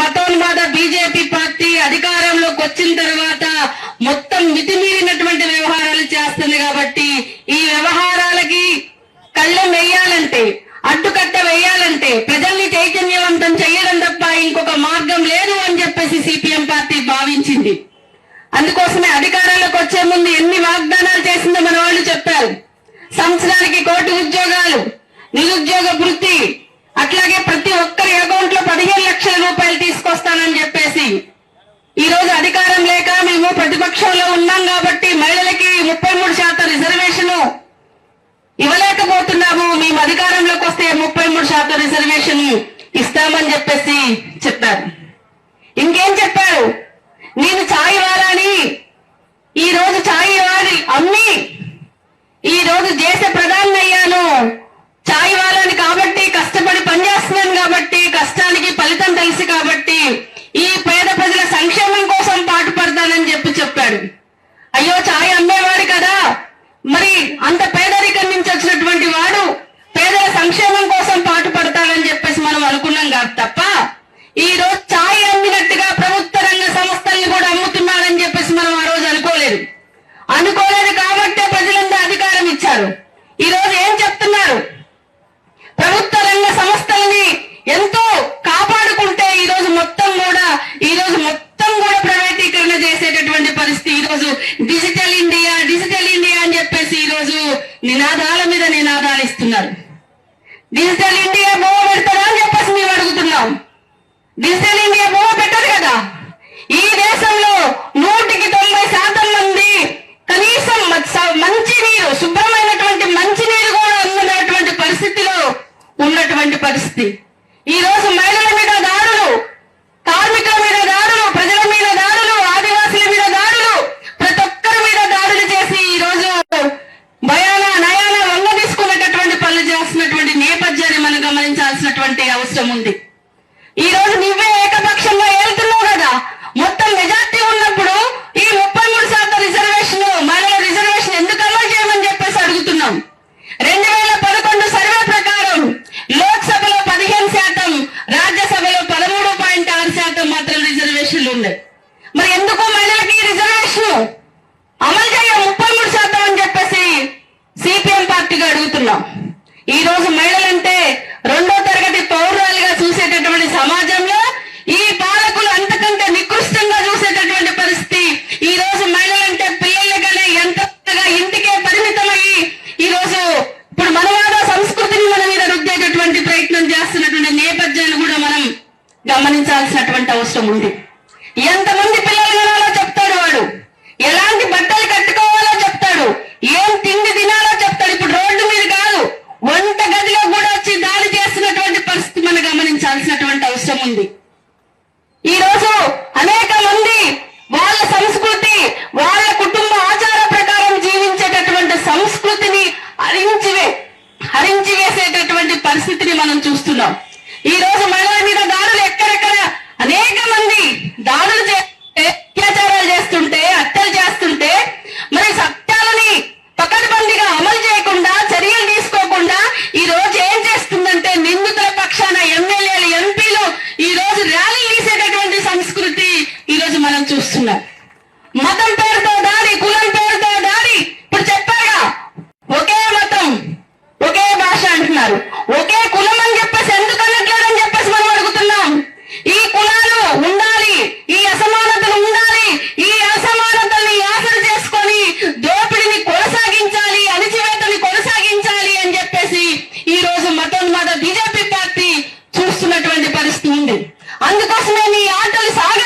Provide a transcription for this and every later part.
మతోన్మాద BJP party అధికారంలోకి వచ్చిన తర్వాత మొత్తం మితిమీరినటువంటి వ్యవహారాలు చేస్తుంది కాబట్టి ఈ వ్యవహారాలకి కళ్ళెం వేయాలంటే అడ్డుకట్ట వేయాలంటే ప్రజల్ని చైతన్యవంతం చేయడం తప్ప ఇంకొక మార్గం లేదు అని చెప్పేసి సిపిఎం పార్టీ భావించింది. అందుకోసమే అధికారంలోకి వచ్చే ముందు ఎన్ని వాగ్దానాలు చేసిందో మన వాళ్ళు చెప్పారు. సంవత్సరానికి కోటి ఉద్యోగాలు నిరుద్యోగ వృత్తి అట్లాగే ప్రతి ఒక్కరి అకౌంట్లో పదిహేను లక్షల రూపాయలు తీసుకొస్తానని చెప్పేసి ఈ రోజు అధికారం లేక మేము ప్రతిపక్షంలో ఉన్నాం కాబట్టి మహిళలకి ముప్పై మూడు శాతం రిజర్వేషన్ ఇవ్వలేకపోతున్నాము. మేము అధికారంలోకి వస్తే ముప్పై మూడు శాతం రిజర్వేషన్ ఇస్తామని చెప్పేసి చెప్పారు. ఇంకేం చెప్పారు? నేను ఛాయ్ వారాని ఈ రోజు ఛాయ్ వారి అమ్మి ఈ రోజు దేశ ప్రధాని ఉంది. ఎంతమంది పిల్లలు వినాలో చెప్తాడు వాడు. ఎలాంటి బట్టలు కట్టుకోవాలో చెప్తాడు. ఏం తిండి తినాలో చెప్తాడు. ఇప్పుడు రోడ్డు మీద కాదు వంట గదిలో కూడా వచ్చి దాడి చేస్తున్నటువంటి పరిస్థితి మనం గమనించాల్సినటువంటి అవసరం ఉంది. ఈ రోజు అనేక చేస్తుంది అందుకోసమే మీ ఆటోలు సాగ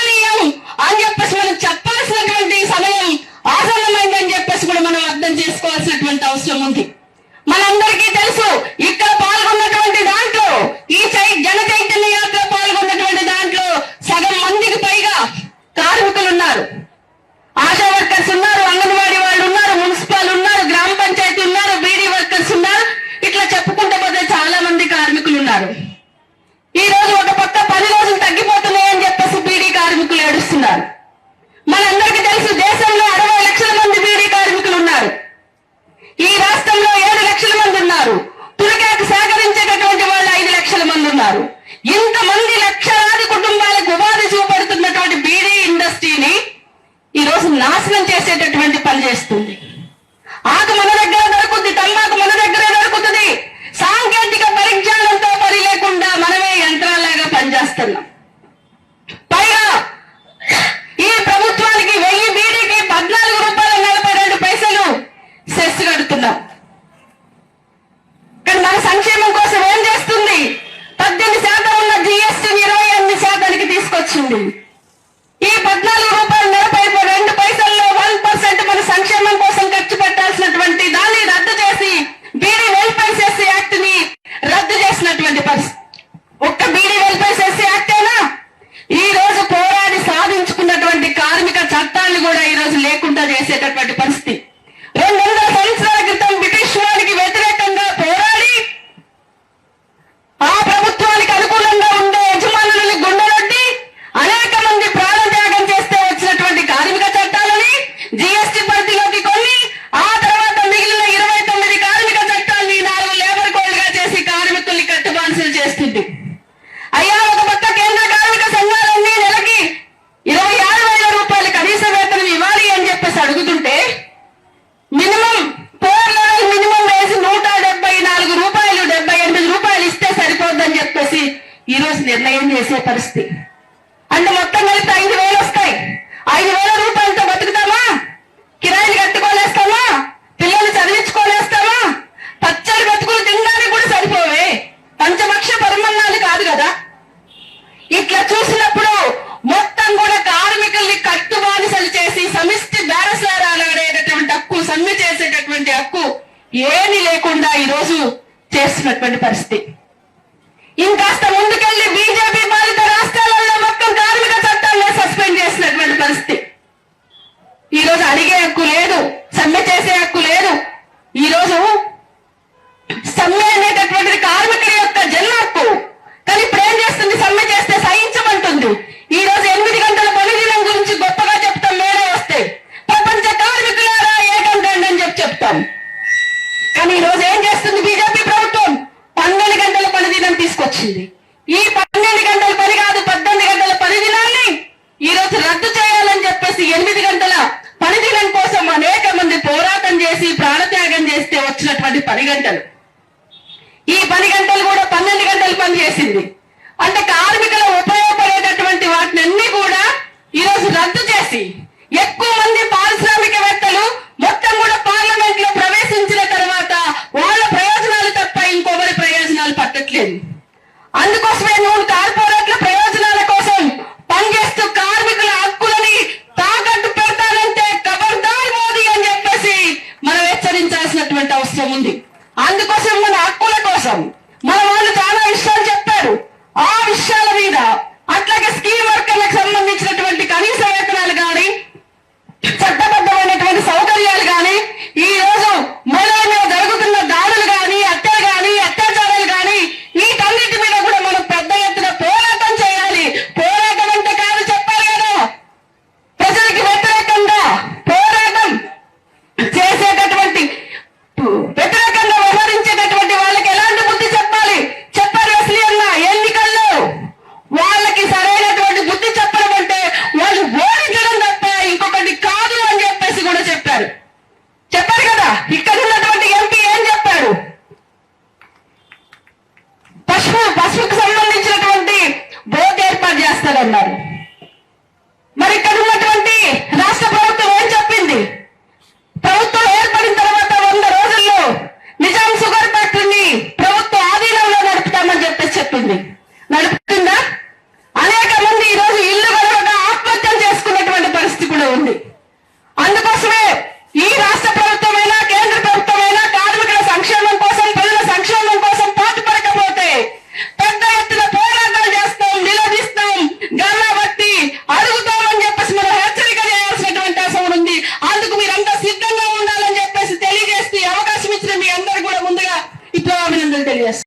పని గంటలు. ఈ పని గంటలు కూడా పన్నెండు గంటలు పని చేసింది. అంటే కార్మికుల ఉపయోగపడేటటువంటి వాటిని అన్ని కూడా ఈరోజు రద్దు చేసి ఎక్కువ మంది పారిశ్రామికవేత్తలు మొత్తం కూడా